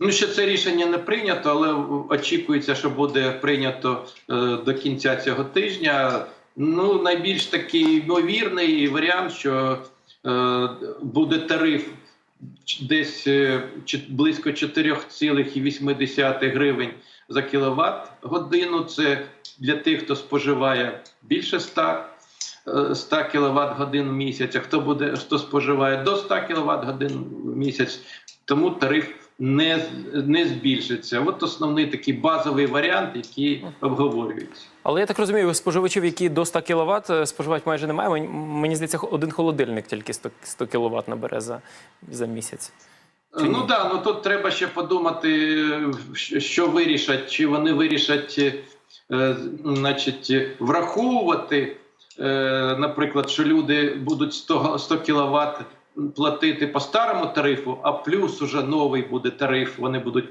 Ну, ще це рішення не прийнято, але очікується, що буде прийнято е, до кінця цього тижня. Ну, найбільш такий ймовірний варіант, що е, буде тариф десь е, близько 4,8 гривень за кіловат годину. Це для тих, хто споживає більше 100 е, 100 кВт годин в місяць, а хто буде хто споживає до 100 кВт годин в місяць, тому тариф не, не збільшиться. От основний такий базовий варіант, який обговорюється. Але я так розумію, споживачів, які до 100 кВт споживають майже немає. Мені, здається, один холодильник тільки 100, 100 кВт набере за, за місяць. Чи? Ну да, ну тут треба ще подумати, е, що- вирішать, чи вони вирішать, е, е, значить, е, враховувати, е, наприклад, що люди будуть 100, 100 кВт платити по старому тарифу, а плюс уже новий буде тариф. Вони будуть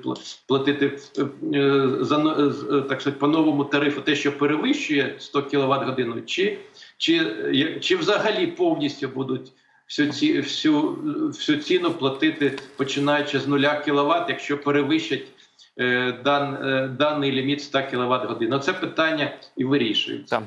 платити е, е, за е, так сказати, по новому тарифу те, що перевищує 100 кВт годину, чи, чи, чи взагалі повністю будуть всю, ці, всю, всю ціну платити починаючи з 0 кВт, якщо перевищать дан, даний ліміт 100 кВт годин. Це питання і вирішується.